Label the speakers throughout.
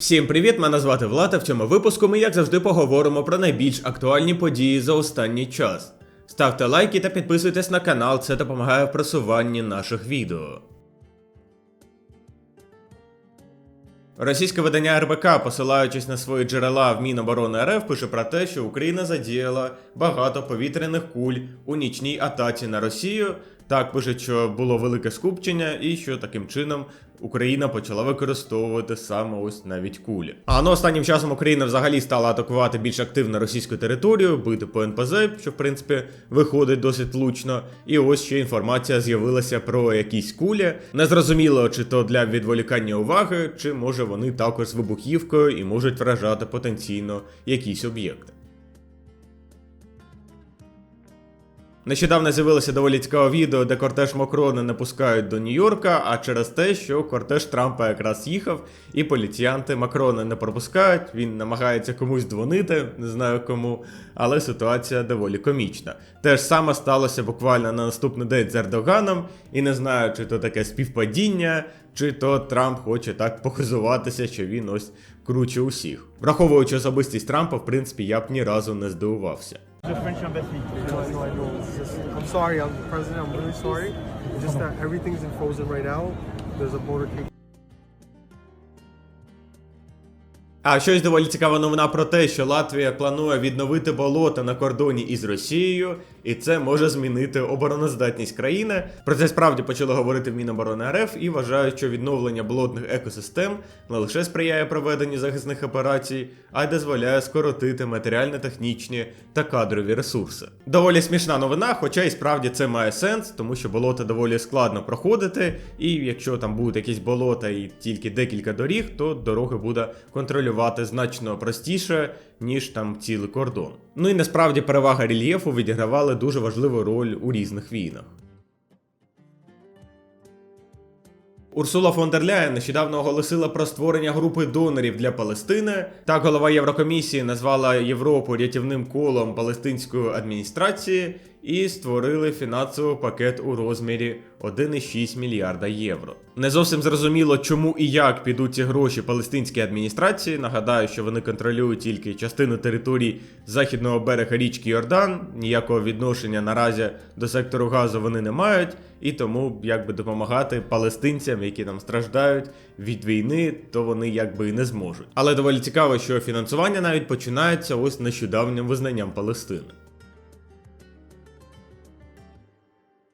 Speaker 1: Всім привіт! Мене звати Влад, а в цьому випуску ми, як завжди, поговоримо про найбільш актуальні події за останній час. Ставте лайки та підписуйтесь на канал, це допомагає в просуванні наших відео. Російське видання РБК, посилаючись на свої джерела в Міноборони РФ, пише про те, що Україна задіяла багато повітряних куль у нічній атаці на Росію. Так пише, що було велике скупчення, і що таким чином Україна почала використовувати саме ось навіть кулі. А ну останнім часом Україна взагалі стала атакувати більш активно російську територію, бити по НПЗ, що в принципі виходить досить влучно. І ось ще інформація з'явилася про якісь кулі. Незрозуміло, чи то для відволікання уваги, чи може вони також з вибухівкою і можуть вражати потенційно якісь об'єкти. Нещодавно з'явилося доволі цікаве відео, де кортеж Макрона не пускають до Нью-Йорка, а через те, що кортеж Трампа якраз їхав, і поліціянти Макрона не пропускають. Він намагається комусь дзвонити, не знаю кому, але ситуація доволі комічна. Те ж саме сталося буквально на наступний день з Ердоганом, і не знаю, чи то таке співпадіння, чи то Трамп хоче так похизуватися, що він ось круче усіх. Враховуючи особистість Трампа, в принципі, я б ні разу не здивувався.
Speaker 2: The French embassy.
Speaker 3: I know, I know, I know. It's just, I'm sorry, I'm the president. I'm really sorry. It's just that everything's in frozen right now. There's a motorcade
Speaker 1: А щось доволі цікава новина про те, що Латвія планує відновити болота на кордоні із Росією, і це може змінити обороноздатність країни. Про це справді почали говорити в Міноборони РФ і вважають, що відновлення болотних екосистем не лише сприяє проведенню захисних операцій, а й дозволяє скоротити матеріально-технічні та кадрові ресурси. Доволі смішна новина, хоча і справді це має сенс, тому що болото доволі складно проходити, і якщо там будуть якісь болота і тільки декілька доріг, то дороги буде контролювати значно простіше, ніж там цілий кордон. Ну і насправді перевага рельєфу відігравала дуже важливу роль у різних війнах. Урсула фон дер Ляєн нещодавно оголосила про створення групи донорів для Палестини. Так голова Єврокомісії назвала Європу рятівним колом палестинської адміністрації і створили фінансовий пакет у розмірі 1,6 мільярда євро. Не зовсім зрозуміло, чому і як підуть ці гроші палестинській адміністрації. Нагадаю, що вони контролюють тільки частину територій західного берега річки Йордан. Ніякого відношення наразі до сектору газу вони не мають, і тому якби допомагати палестинцям, які там страждають від війни, то вони якби і не зможуть. Але доволі цікаво, що фінансування навіть починається ось нещодавнім визнанням Палестини.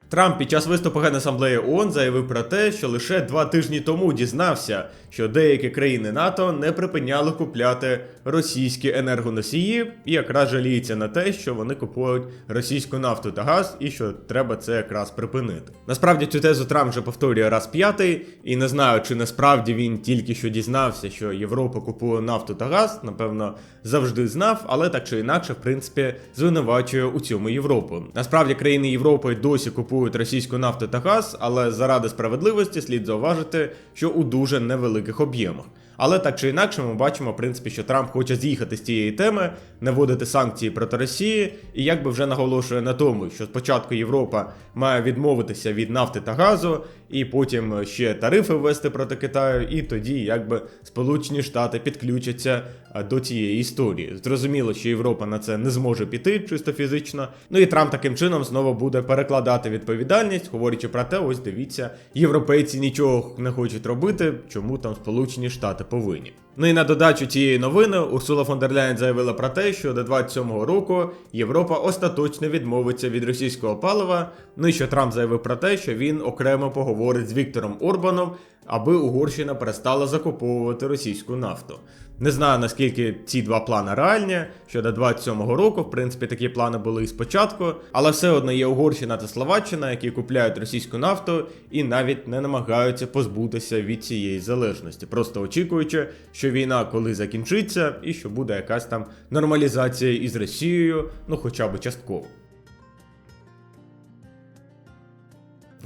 Speaker 1: Трамп під час виступу Генасамблеї ООН заявив про те, що лише два тижні тому дізнався, що деякі країни НАТО не припиняли купляти російські енергоносії, і якраз жаліється на те, що вони купують російську нафту та газ, і що треба це якраз припинити. Насправді цю тезу Трамп вже повторює раз п'ятий, і не знаю, чи насправді він тільки що дізнався, що Європа купує нафту та газ, напевно, завжди знав, але так чи інакше, в принципі, звинувачує у цьому Європу. Насправді країни Європи досі купують російську нафту та газ, але заради справедливості слід зауважити, що у дуже невеликих об'ємах. Але так чи інакше, ми бачимо, в принципі, що Трамп хоче з'їхати з цієї теми, не вводити санкції проти Росії, і якби вже наголошує на тому, що спочатку Європа має відмовитися від нафти та газу, і потім ще тарифи ввести проти Китаю, і тоді якби Сполучені Штати підключаться до цієї історії. Зрозуміло, що Європа на це не зможе піти чисто фізично. Ну і Трамп таким чином знову буде перекладати відповідальність, говорячи про те, ось дивіться, європейці нічого не хочуть робити, чому там Сполучені Штати повинні. Ну і на додачу цієї новини Урсула фон дер Ляйн заявила про те, що до 27-го року Європа остаточно відмовиться від російського палива. Ну і що Трамп заявив про те, що він окремо поговорить з Віктором Орбаном, аби Угорщина перестала закуповувати російську нафту. Не знаю наскільки ці два плани реальні. Що до 27-го року, в принципі, такі плани були і спочатку, але все одно є Угорщина та Словаччина, які купляють російську нафту і навіть не намагаються позбутися від цієї залежності, просто очікуючи, що війна коли закінчиться, і що буде якась там нормалізація із Росією, ну хоча б частково.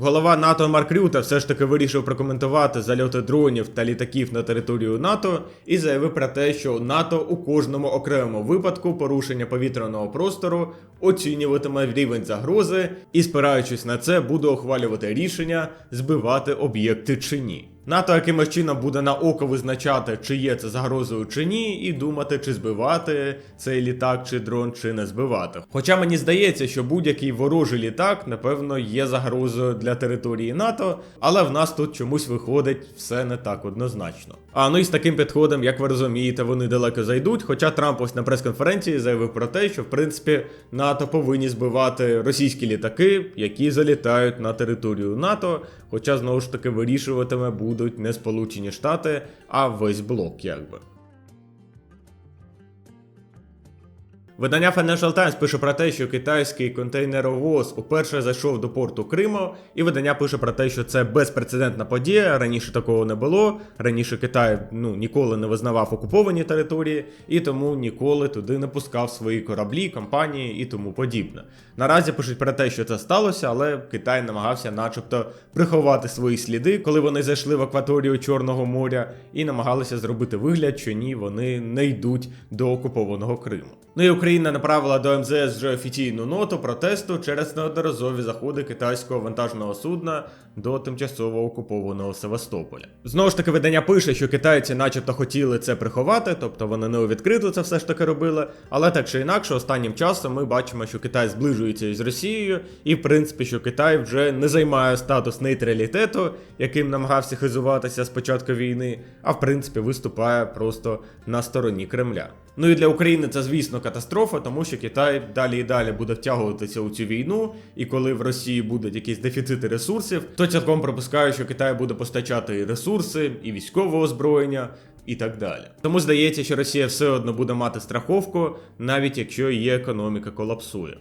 Speaker 1: Голова НАТО Марк Рюта все ж таки вирішив прокоментувати зальоти дронів та літаків на територію НАТО і заявив про те, що НАТО у кожному окремому випадку порушення повітряного простору оцінюватиме рівень загрози і, спираючись на це, буде ухвалювати рішення збивати об'єкти чи ні. НАТО якимось чином буде на око визначати, чи є це загрозою чи ні, і думати, чи збивати цей літак чи дрон, чи не збивати. Хоча мені здається, що будь-який ворожий літак, напевно, є загрозою для території НАТО, але в нас тут чомусь виходить все не так однозначно. А ну і з таким підходом, як ви розумієте, вони далеко зайдуть. Хоча Трамп ось на прес-конференції заявив про те, що в принципі НАТО повинні збивати російські літаки, які залітають на територію НАТО. Хоча знову ж таки вирішуватиме будуть не Сполучені Штати, а весь блок, якби. Видання Financial Times пише про те, що китайський контейнеровоз уперше зайшов до порту Криму, і видання пише про те, що це безпрецедентна подія. Раніше такого не було. Раніше Китай ну ніколи не визнавав окуповані території і тому ніколи туди не пускав свої кораблі, компанії і тому подібне. Наразі пишуть про те, що це сталося, але Китай намагався, начебто, приховати свої сліди, коли вони зайшли в акваторію Чорного моря, і намагалися зробити вигляд, що ні, вони не йдуть до окупованого Криму. Ну і Україна направила до МЗС вже офіційну ноту протесту через неодноразові заходи китайського вантажного судна до тимчасово окупованого Севастополя. Знову ж таки, видання пише, що китайці, начебто, хотіли це приховати, тобто вони не у відкриту це все ж таки робили. Але так чи інакше, останнім часом ми бачимо, що Китай зближується із Росією, і в принципі, що Китай вже не займає статус нейтралітету, яким намагався хизуватися з початку війни, а в принципі виступає просто на стороні Кремля. Ну і для України це, звісно, катастрофа, тому що Китай далі і далі буде втягуватися у цю війну, і коли в Росії будуть якісь дефіцити ресурсів, то цілком припускаю, що Китай буде постачати і ресурси, і військове озброєння. І так далі. Тому здається, що Росія все одно буде мати страховку, навіть якщо її економіка колапсує.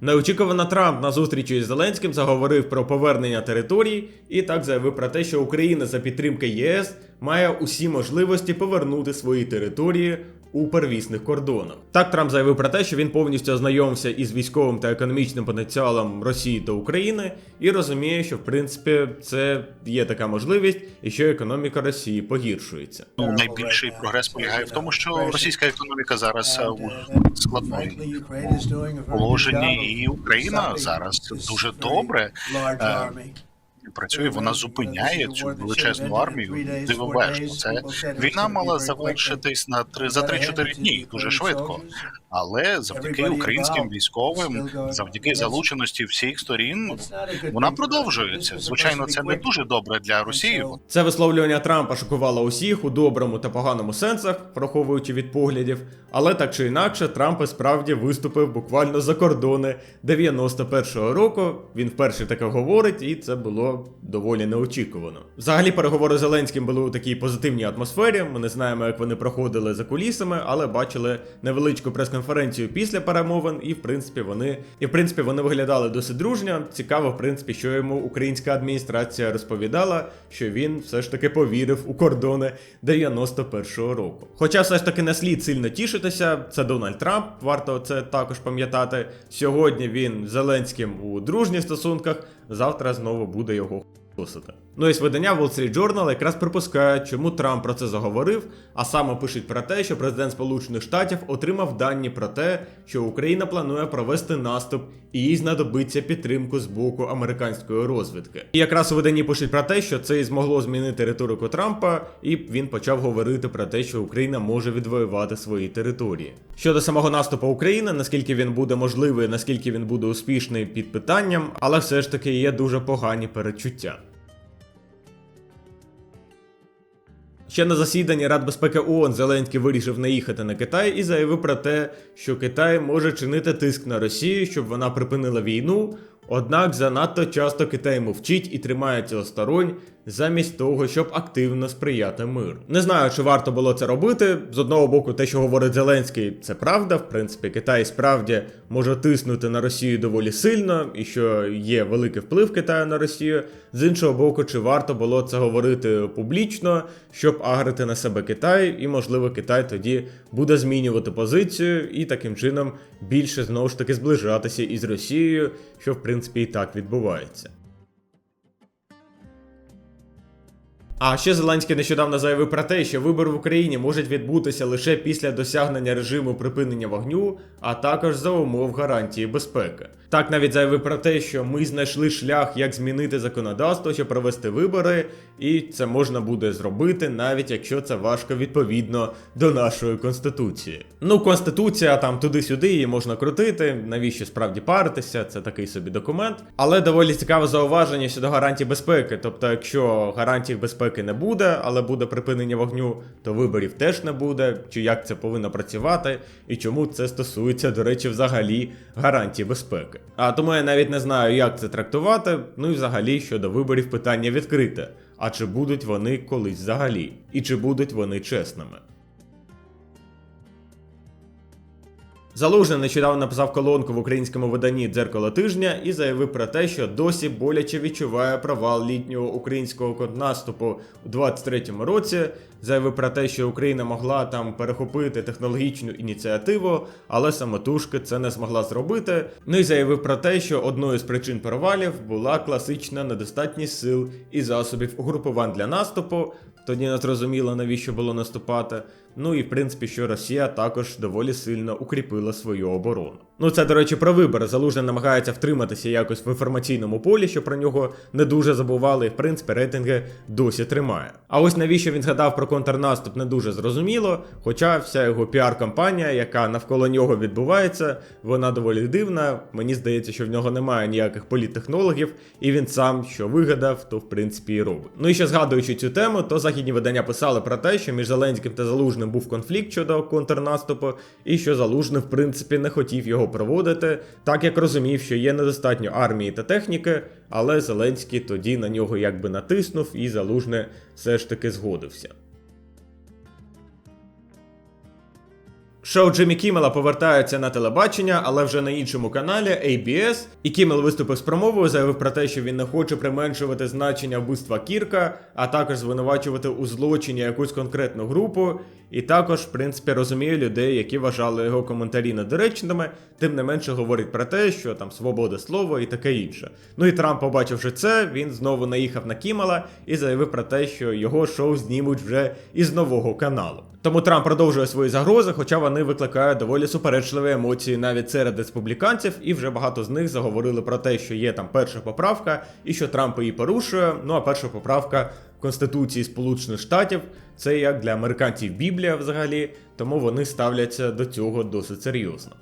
Speaker 1: Неочікувано Трамп на зустрічі із Зеленським заговорив про повернення території і так заявив про те, що Україна за підтримки ЄС має усі можливості повернути свої території у первісних кордонах. Так Трамп заявив про те, що він повністю ознайомився із військовим та економічним потенціалом Росії та України і розуміє, що в принципі це є така можливість, і що економіка Росії погіршується.
Speaker 2: Ну, найбільший прогрес полягає в тому, що російська економіка зараз е, у складному положенні, і Україна зараз дуже добре е, працює. Вона зупиняє цю величезну армію дивовижно. Це війна мала завершитись на три за 3-4 дні дуже швидко. Але завдяки українським військовим, завдяки залученості всіх сторін, вона продовжується. Звичайно, це не дуже добре для Росії.
Speaker 1: Це висловлювання Трампа шокувало усіх у доброму та поганому сенсах, враховуючи від поглядів. Але так чи інакше, Трамп і справді виступив буквально за кордони 91-го року. Він вперше таке говорить, і це було доволі неочікувано. Взагалі, переговори з Зеленським були у такій позитивній атмосфері. Ми не знаємо, як вони проходили за кулісами, але бачили невеличку прес-конференцію після перемовин, і в принципі вони і в принципі вони виглядали досить дружньо. Цікаво, в принципі, що йому українська адміністрація розповідала, що він все ж таки повірив у кордони 91-го року. Хоча все ж таки не слід сильно тішитися, це Дональд Трамп, варто це також пам'ятати. Сьогодні він Зеленським у дружніх стосунках, завтра знову буде його Досити. Ну і видання Wall Street Journal якраз припускає, чому Трамп про це заговорив, а саме пишуть про те, що президент Сполучених Штатів отримав дані про те, що Україна планує провести наступ і їй знадобиться підтримку з боку американської розвідки. І якраз у виданні пишуть про те, що це і змогло змінити риторику Трампа, і він почав говорити про те, що Україна може відвоювати свої території. Щодо самого наступу України, наскільки він буде можливий, наскільки він буде успішний під питанням, але все ж таки є дуже погані передчуття. Ще на засіданні Рад безпеки ООН Зеленський вирішив не їхати на Китай і заявив про те, що Китай може чинити тиск на Росію, щоб вона припинила війну. Однак занадто часто Китай мовчить і тримається осторонь, замість того, щоб активно сприяти миру. Не знаю, чи варто було це робити. З одного боку, те, що говорить Зеленський, це правда. В принципі, Китай справді може тиснути на Росію доволі сильно, і що є великий вплив Китаю на Росію. З іншого боку, чи варто було це говорити публічно, щоб агрити на себе Китай, і можливо Китай тоді буде змінювати позицію і таким чином більше знову ж таки зближатися із Росією, що в принципі і так відбувається. А ще Зеленський нещодавно заявив про те, що вибори в Україні можуть відбутися лише після досягнення режиму припинення вогню, а також за умов гарантії безпеки. Так навіть заявив про те, що ми знайшли шлях, як змінити законодавство, щоб провести вибори, і це можна буде зробити, навіть якщо це важко відповідно до нашої конституції. Ну, конституція там туди-сюди її можна крутити. Навіщо справді паритися? Це такий собі документ. Але доволі цікаве зауваження щодо гарантій безпеки. Тобто, якщо гарантій безпеки не буде, але буде припинення вогню, то виборів теж не буде. Чи як це повинно працювати, і чому це стосується, до речі, взагалі гарантій безпеки. А тому я навіть не знаю, як це трактувати. Ну і взагалі щодо виборів питання відкрите. А чи будуть вони колись взагалі? І чи будуть вони чесними? Залужний нещодавно написав колонку в українському виданні Дзеркало тижня і заявив про те, що досі боляче відчуває провал літнього українського контрнаступу у 23-му році. Заявив про те, що Україна могла там перехопити технологічну ініціативу, але самотужки це не змогла зробити. Ну і заявив про те, що одною з причин провалів була класична недостатність сил і засобів угрупувань для наступу. Тоді не зрозуміло, навіщо було наступати. Ну і в принципі, що Росія також доволі сильно укріпила свою оборону. Ну це, до речі, про вибори. Залужний намагається втриматися якось в інформаційному полі, що про нього не дуже забували, і в принципі рейтинги досі тримає. А ось навіщо він згадав про контрнаступ, не дуже зрозуміло. Хоча вся його піар-кампанія, яка навколо нього відбувається, вона доволі дивна. Мені здається, що в нього немає ніяких політтехнологів, і він сам що вигадав, то в принципі і робить. Ну і ще згадуючи цю тему, то західні видання писали про те, що між Зеленським та Залужним був конфлікт щодо контрнаступу, і що Залужний, в принципі, не хотів його проводити, так як розумів, що є недостатньо армії та техніки, але Зеленський тоді на нього якби натиснув, і залужне все ж таки згодився. Шоу Джиммі Кіммела повертається на телебачення, але вже на іншому каналі ABS. І Кіммел виступив з промовою, заявив про те, що він не хоче применшувати значення вбивства Кірка, а також звинувачувати у злочині якусь конкретну групу. І також, в принципі, розуміє людей, які вважали його коментарі недоречними, тим не менше говорить про те, що там свобода слова і таке інше. Ну і Трамп, побачивши це, він знову наїхав на Кімела і заявив про те, що його шоу знімуть вже із нового каналу. Тому Трамп продовжує свої загрози, хоча вони викликають доволі суперечливі емоції навіть серед республіканців, і вже багато з них заговорили про те, що є там перша поправка, і що Трамп її порушує. Ну а перша поправка Конституції Сполучених Штатів це як для американців Біблія взагалі, тому вони ставляться до цього досить серйозно.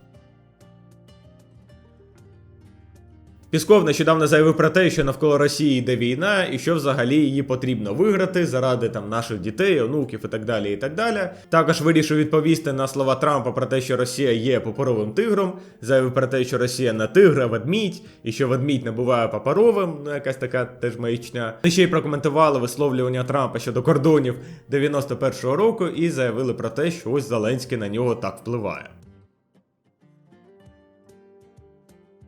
Speaker 1: Пісков нещодавно заявив про те, що навколо Росії йде війна, і що взагалі її потрібно виграти заради там наших дітей, онуків і так далі. і так далі. Також вирішив відповісти на слова Трампа про те, що Росія є паперовим тигром, заявив про те, що Росія не тигр, а ведмідь, і що ведмідь не буває паперовим, ну якась така теж маячня. І ще й прокоментували висловлювання Трампа щодо кордонів 91-го року і заявили про те, що ось Зеленський на нього так впливає.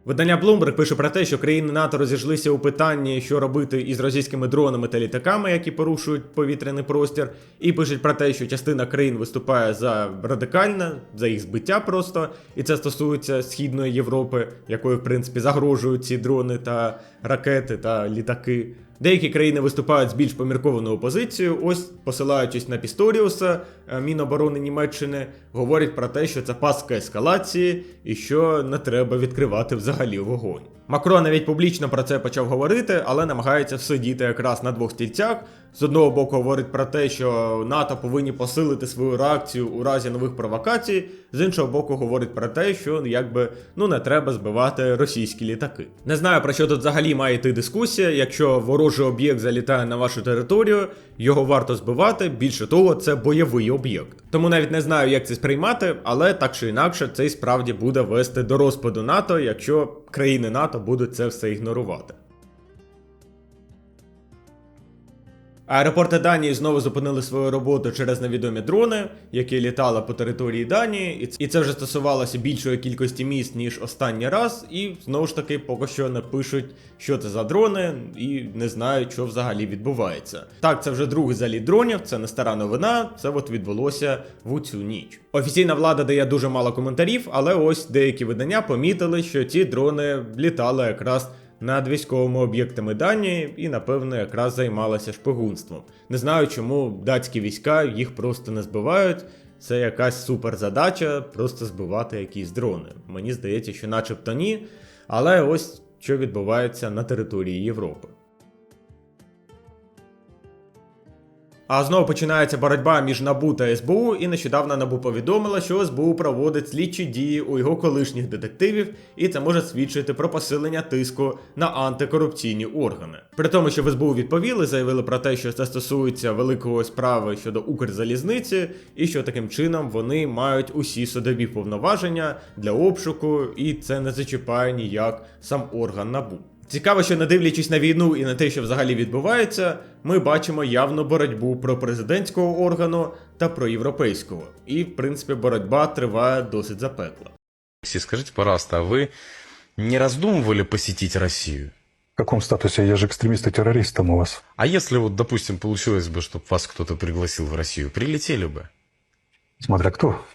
Speaker 1: Видання Bloomberg пише про те, що країни НАТО розійшлися у питанні, що робити із російськими дронами та літаками, які порушують повітряний простір, і пишуть про те, що частина країн виступає за радикальне, за їх збиття просто, і це стосується східної Європи, якої в принципі загрожують ці дрони та ракети та літаки. Деякі країни виступають з більш поміркованою позицією. Ось, посилаючись на Пісторіуса, е, Міноборони Німеччини, говорять про те, що це пастка ескалації і що не треба відкривати взагалі вогонь. Макро навіть публічно про це почав говорити, але намагається всидіти якраз на двох стільцях. З одного боку, говорить про те, що НАТО повинні посилити свою реакцію у разі нових провокацій. З іншого боку, говорить про те, що якби ну не треба збивати російські літаки. Не знаю про що тут взагалі має йти дискусія. Якщо ворожий об'єкт залітає на вашу територію, його варто збивати. Більше того, це бойовий об'єкт. Тому навіть не знаю, як це сприймати, але так чи інакше, це і справді буде вести до розпаду НАТО, якщо країни НАТО будуть це все ігнорувати. Аеропорти Данії знову зупинили свою роботу через невідомі дрони, які літали по території Данії, і це вже стосувалося більшої кількості міст ніж останній раз. І знову ж таки поки що не пишуть, що це за дрони, і не знають, що взагалі відбувається. Так, це вже другий заліт дронів, це не стара новина. Це от відбулося в цю ніч. Офіційна влада дає дуже мало коментарів, але ось деякі видання помітили, що ці дрони літали якраз над військовими об'єктами Данії і, напевно, якраз займалася шпигунством. Не знаю, чому датські війська їх просто не збивають. Це якась суперзадача просто збивати якісь дрони. Мені здається, що начебто ні. Але ось що відбувається на території Європи. А знову починається боротьба між НАБУ та СБУ, і нещодавно НАБУ повідомила, що СБУ проводить слідчі дії у його колишніх детективів, і це може свідчити про посилення тиску на антикорупційні органи. При тому, що в СБУ відповіли, заявили про те, що це стосується великої справи щодо Укрзалізниці, і що таким чином вони мають усі судові повноваження для обшуку, і це не зачіпає ніяк сам орган НАБУ. Цікаво, що не дивлячись на війну і на те, що взагалі відбувається, ми бачимо явну боротьбу про президентського органу та про європейського. І, в принципі, боротьба триває досить запекла.
Speaker 4: Алексей, скажите, пожалуйста, а вы не раздумывали посетить Россию?
Speaker 5: В каком статусе? Я же экстремист и террорист там у вас.
Speaker 4: А если вот, допустим, получилось бы, чтобы вас кто-то пригласил в Россию, прилетели бы?
Speaker 5: Смотря кто.